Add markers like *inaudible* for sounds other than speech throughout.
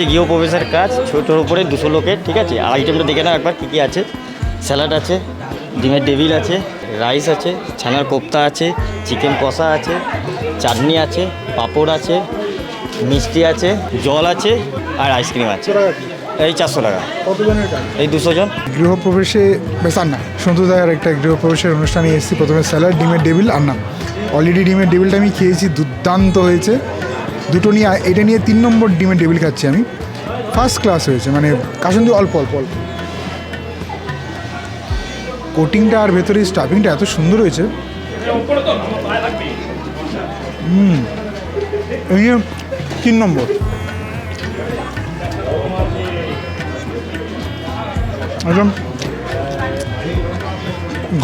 এই গৃহপ্রবেশের কাজ ছোটোর উপরে দুশো লোকের ঠিক আছে? আর আইটেমটা দেখে নাও একবার কী কী আছে। স্যালাড আছে ডিমের টেবিল আছে রাইস আছে ছানার কোপ্তা আছে চিকেন কষা আছে চাটনি আছে পাঁপড় আছে মিষ্টি আছে জল আছে আর আইসক্রিম আছে। এই চারশো টাকা। এই দুশো জন। গৃহপ্রবেশে বেশ আর না সন্তুদায়ের একটা গৃহপ্রবেশের অনুষ্ঠানে এসেছি। প্রথমে স্যালাড ডিমের টেবিল আর না অলরেডি ডিমের টেবিলটা আমি খেয়েছি দুর্দান্ত হয়েছে। দুটো নিয়ে, এটা নিয়ে তিন নম্বর ডিমের টেবিল খাচ্ছি আমি। ফার্স্ট ক্লাস হয়েছে মানে কাসন্দি অল্প অল্প অল্প। কোটিংটা আর ভেতরে স্টাফিংটা এত সুন্দর হয়েছে। হুম তিন নম্বর। একদম।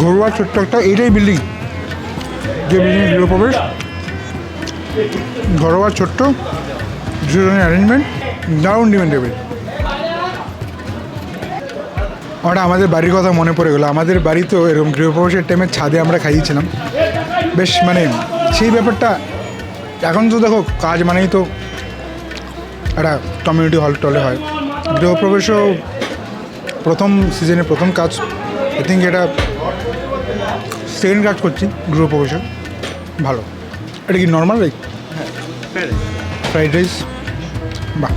ঘরোয়া ছোট্ট একটা, এইটাই বিল্ডিং যে বিল্ডিং গৃহপ্রবেশ। ঘরোয়া ছোট্ট দুজনের অ্যারেঞ্জমেন্ট দারুণ ডিমেন্ট টেবিল ওটা আমাদের বাড়ির কথা মনে পড়ে গেলো। আমাদের বাড়িতেও এরকম গৃহপ্রবেশের টাইমে ছাদে আমরা খাইয়েছিলাম। বেশ মানে সেই ব্যাপারটা, এখন তো দেখো কাজ মানেই তো একটা কমিউনিটি হল টলে হয়। গৃহপ্রবেশও প্রথম সিজনে প্রথম কাজ আই থিঙ্ক এটা সেকেন্ড কাজ করছি গৃহপ্রবেশে ভালো। এটা কি নর্মাল রাইস ফ্রাইড রাইস বাহ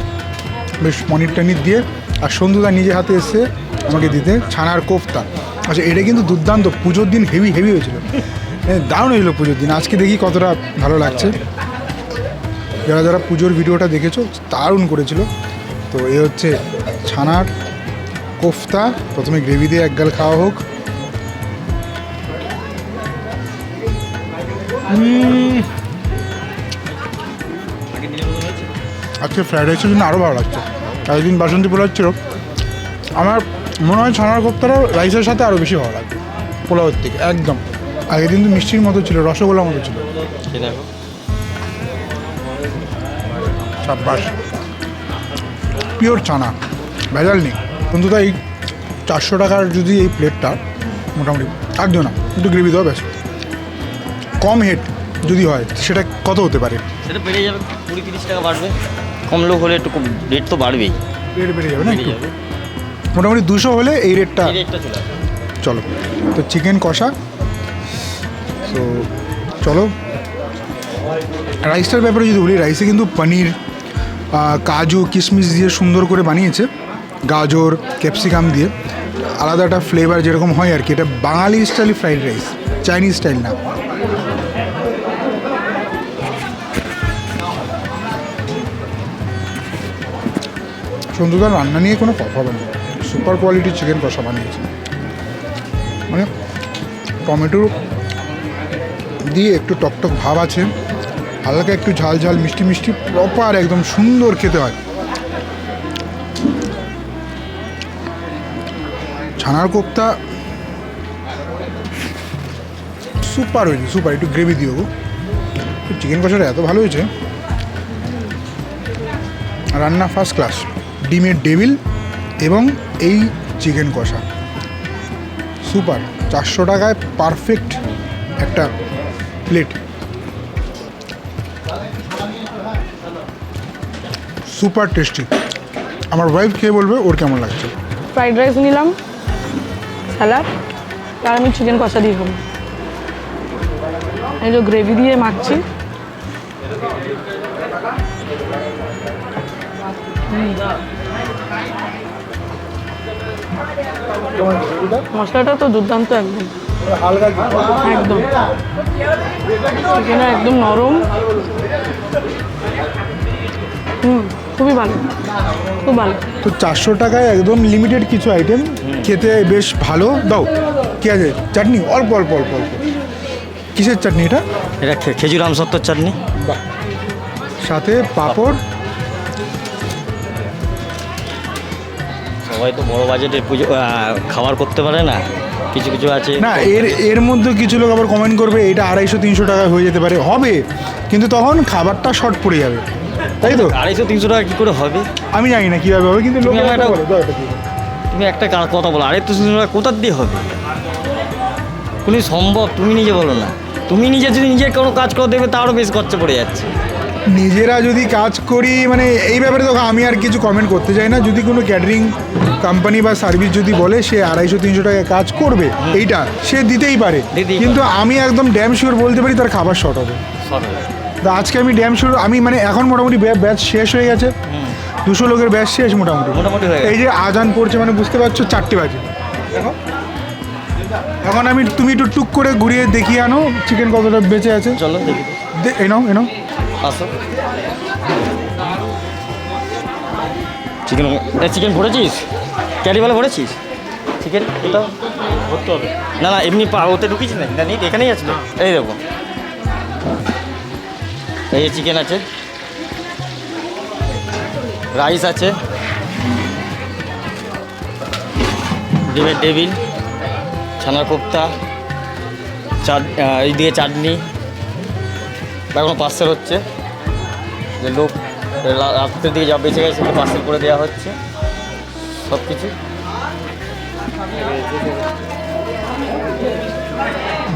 বেশ পনির টনির দিয়ে। আর সন্ধুদা নিজে হাতে এসে আমাকে দিতে ছানার কোফতা। আচ্ছা এটা কিন্তু দুর্দান্ত পুজোর দিন হেভি হেভি হয়েছিল। দারুণ হয়েছিল পুজোর দিন। আজকে দেখি কতটা ভালো লাগছে। যারা যারা পুজোর ভিডিওটা দেখেছ দারুণ করেছিল। তো এ হচ্ছে ছানার কোফতা। প্রথমে গ্রেভি দিয়ে এক গাল খাওয়া হোক। আজকে ফ্রাইড রাইসের জন্য আরও ভালো লাগছে। একদিন বাসন্তী পোলাও ছিল। আমার মনে হয় ছানার কোফতাটা রাইসের সাথে আরও বেশি ভালো লাগবে। পোলাওয়ের থেকে একদম। আগের দিন তো মিষ্টির মতো ছিল রসগোল্লার মতো ছিল। এই দেখো। সাব্বাস। পিওর চানা ভেজাল নেই। কিন্তু তাই চারশো টাকার যদি এই প্লেটটা মোটামুটি আর দিও না। একটু গ্রেভি দেওয়া ব্যাস কম হেড যদি হয় সেটা কত হতে পারে? সেটা বেড়ে যাবে কুড়ি তিরিশ টাকা বাড়বে। কম লোক হলে একটু রেট তো বাড়বেই। রেট বেড়ে যাবে না একটু? মোটামুটি দুশো হলে এই রেটটা চলো তো চিকেন কষা। তো চলো। রাইসটার ব্যাপারে যদি বলি রাইসে কিন্তু পনির কাজু কিশমিশ দিয়ে সুন্দর করে বানিয়েছে গাজর ক্যাপসিকাম দিয়ে। আলাদা একটা ফ্লেভার যেরকম হয় আর কি এটা বাঙালি style fried rice Chinese style না। সন্ধ্যুদার রান্না নিয়ে কোনো কথা হবে না। সুপার কোয়ালিটির চিকেন কষা বানিয়েছে। মানে টমেটো দিয়ে একটু টকটক ভাব আছে, হালকা একটু ঝাল ঝাল, মিষ্টি মিষ্টি প্রপার একদম সুন্দর খেতে হয়। ছানার কোপ্তা সুপার হয়েছে সুপার একটু গ্রেভি দিও চিকেন কষাটা এত ভালো হয়েছে। রান্না ফার্স্ট ক্লাস ডিমের ডেভিল এবং এই চিকেন কষা। সুপার, চারশো টাকায় পারফেক্ট একটা প্লেট। Super tasty. আমার ওয়াইফ খেয়ে বলবে ওর কেমন লাগছে? ফ্রাইড রাইস নিলাম, স্যালাড, আর আমি চিকেন কষা দিয়ে খাব এই যে গ্রেভি দিয়ে মাখছি। মশলাটা তো দুর্দান্ত একদম। একদম। চিকেনটা একদম নরম। হুম খুবই ভালো। খুব ভালো। তো চারশো টাকায় একদম লিমিটেড কিছু আইটেম খেতে বেশ ভালো। দাও কি আছে? চাটনি অল্প অল্প অল্প অল্প। কিসের চাটনি এটা? এটা খে- খেজুর আমসত্তর চাটনি। বাহ। সাথে পাঁপড়। সবাই তো বড় বাজেটের পুজো খাবার করতে পারে না। কিছু কিছু আছে। না এর এর মধ্যে কিছু লোক আবার কমেন্ট করবে এটা আড়াইশো তিনশো টাকা হয়ে যেতে পারে। হবে কিন্তু তখন খাবারটা শর্ট পড়ে যাবে। তাই তো? আড়াইশো তিনশো টাকা কী করে হবে? আমি জানি না কীভাবে হবে কিন্তু লোক তুমি একটা কথা বলো আড়াইশো তিনশো টাকা কোথার দিয়ে হবে? কোনো সম্ভব তুমি নিজে বলো না। তুমি নিজে যদি নিজে কোনো কাজ করে দেবে তারও বেশ খরচা পড়ে যাচ্ছে। নিজেরা যদি কাজ করি মানে এই ব্যাপারে দেখো আমি আর কিছু কমেন্ট করতে চাই না। যদি কোনো ক্যাটারিং কোম্পানি বা সার্ভিস যদি বলে সে আড়াইশো তিনশো টাকায় কাজ করবে এইটা সে দিতেই পারে। কিন্তু আমি একদম ড্যাম শিওর বলতে পারি তার খাবার শর্ট হবে। তো আজকে আমি ড্যাম শিওর আমি মানে এখন মোটামুটি ব্যাচ শেষ হয়ে গেছে। দুশো লোকের ব্যাচ শেষ মোটামুটি। মোটামুটি এই যে আজান পড়ছে মানে বুঝতে পারছ চারটে বাজে। দেখো। এখন আমি তুমি একটু টুক করে ঘুরিয়ে দেখিয়ে আনো চিকেন কতটা বেঁচে আছে। চলো দেখি। এনাও এনাও আসো। চিকেন চিকেন ভরেছিস? ক্যারিওয়ালা ভরেছিস? চিকেন এটা ভরতে হবে না না, এমনি পা ওতে ঢুকিস না না নিট এখানেই আছে। এই দেখো। এই চিকেন আছে। রাইস আছে। ডিমের টেবিল ছানার কোপ্তা চাট এই দিয়ে চাটনি। এখনও পার্সেল হচ্ছে। যে লোক রাত্রের দিকে যা বেঁচে গেছে সেগুলো পার্সেল করে দেওয়া হচ্ছে। সব কিছু।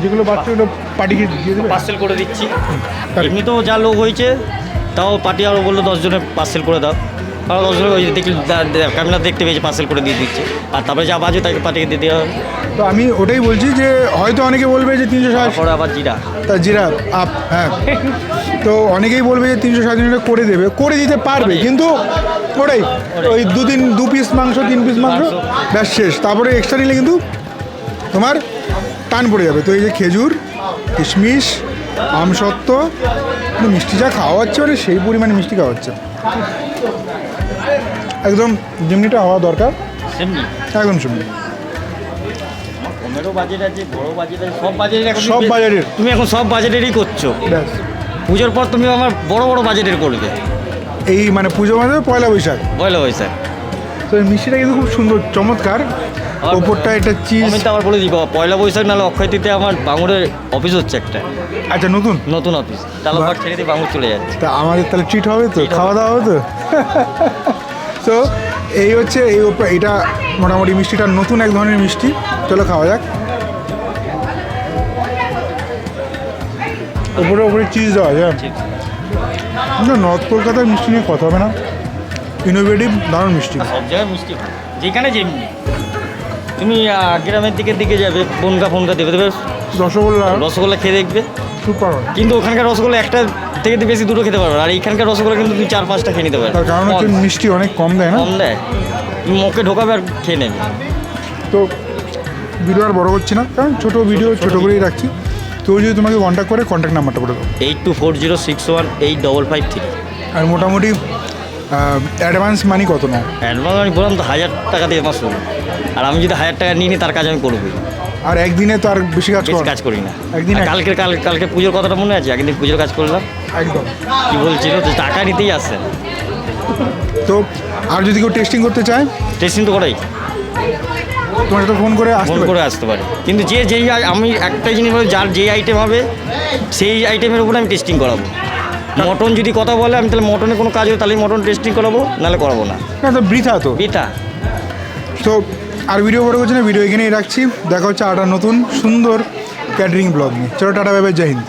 যেগুলো বাচ্চাগুলো পার্টিকে দিয়ে দেবে পার্সেল করে দিচ্ছি। এমনি তো যা লোক হয়েছে তাও পার্টি আরও বলল দশজনে পার্সেল করে দাও। আরও দশজনের দেখি ক্যামেরা দেখতে পেয়েছে পার্সেল করে দিয়ে দিচ্ছে। আর তারপরে যা বাজে তাকে পাঠিয়ে দিয়ে দেওয়া হবে। তো আমি ওটাই বলছি যে হয়তো অনেকে বলবে যে তিনশো ষাট তারপরে আবার জিরা। তা জিরা আপ হ্যাঁ। তো অনেকেই বলবে যে তিনশো সাড়ে তিনশো করে দেবে। করে দিতে পারবে কিন্তু ওটাই ওই দু দিন দু পিস মাংস তিন পিস মাংস। ব্যাস শেষ। তারপরে এক্সট্রা নিলে কিন্তু তোমার টান পড়ে যাবে। তো এই যে খেজুর কিশমিশ আমসত্ত্ব মিষ্টি যা খাওয়া হচ্ছে মানে সেই পরিমাণে মিষ্টি খাওয়া হচ্ছে। একদম যেমনিটা হওয়া দরকার। সেমনি? একদম শুনবি কমেরও বাজেট আছে বড় বাজেট আছে সব বাজেটের এখন সব তুমি- বাজেটের। তুমি এখন সব বাজেটেরই করছ। ব্যাস। পুজোর পর তুমি আমার বড় বড় বাজেটের করবে। এই মানে পুজো মানে পয়লা বৈশাখ। পয়লা বৈশাখ। তো এই মিষ্টিটা কিন্তু খুব সুন্দর চমৎকার। ওপরটা এটা চিজ আমি তো আবার বলে দিই বাবা, পয়লা বৈশাখ নাহলে অক্ষয় তৃতীয় আমার বাঙুরের অফিস হচ্ছে একটা। আচ্ছা নতুন? নতুন অফিস তালাপাট ছেড়ে দিয়ে বাঙুর চলে যাচ্ছে। তা আমাদের তাহলে ট্রিট হবে তো খাওয়া দাওয়া হবে তো? *laughs* তো এই হচ্ছে এই এটা মোটামুটি মিষ্টিটা নতুন এক ধরনের মিষ্টি। চলো খাওয়া যাক। উপরে উপরে চিজ দেওয়া যায় না নর্থ কলকাতার মিষ্টি নিয়ে কথা হবে না। ইনোভেটিভ দারুণ মিষ্টি। সব জায়গায় মিষ্টি যেখানে যেমনি। তুমি গ্রামের দিকের দিকে যাবে বনগা ফোনগা দেবে দেবে। রসগোল্লা। রসগোল্লা খেয়ে দেখবে। সুপার কিন্তু ওখানকার রসগোল্লা একটা থেকে বেশি দুটো খেতে পারবে আর এইখানকার রসগোল্লা কিন্তু তুমি চার পাঁচটা খেয়ে নিতে পারবে তার কারণ হচ্ছে মিষ্টি অনেক কম দেয় না? কম দেয়। তুমি মুখে ঢোকাবে আর খেয়ে নেবে। তো ভিডিও আর বড় করছি না কারণ ছোটো ভিডিও ছোটো করেই রাখছি। কেউ যদি তোমাকে কন্ট্যাক্ট করে কন্ট্যাক্ট নাম্বারটা বলে দাও। Eight two four zero six one eight double five three. আর মোটামুটি অ্যাডভান্স মানি কত না অ্যাডভান্স আমি বললাম তো হাজার টাকা দিয়ে আমার শুরু আর আমি যদি হাজার টাকা নিয়ে নিই তার কাজ আমি করবই। আর একদিনে তো আর বেশি কাজ বেশি কর কাজ করি না। একদিন কালকে কাল কালকে পুজোর কথাটা মনে আছে? একদিন পুজোর কাজ করলাম। একদম। কি বলছিল? তো টাকা নিতেই আসছে। তো আর যদি কেউ টেস্টিং করতে চায়? টেস্টিং তো করেই। তোমার সাথে ফোন করে ফোন করে আসতে পারে। কিন্তু যে যেই আমি একটাই জিনিস বলি যার যে আইটেম হবে সেই আইটেমের উপরে আমি টেস্টিং করাবো। মটন যদি কথা বলে আমি তাহলে মটনে কোনো কাজ হবে তাহলে মটন টেস্টিং করাবো নাহলে করাবো না। না তো বৃথা তো। বিতা তো আর ভিডিও বড় করছি না ভিডিও এখানেই রাখছি। দেখা হচ্ছে আটা নতুন, সুন্দর ক্যাটারিং ব্লগ নিয়ে। চলো, টাটা ভাই জয় হিন্দ।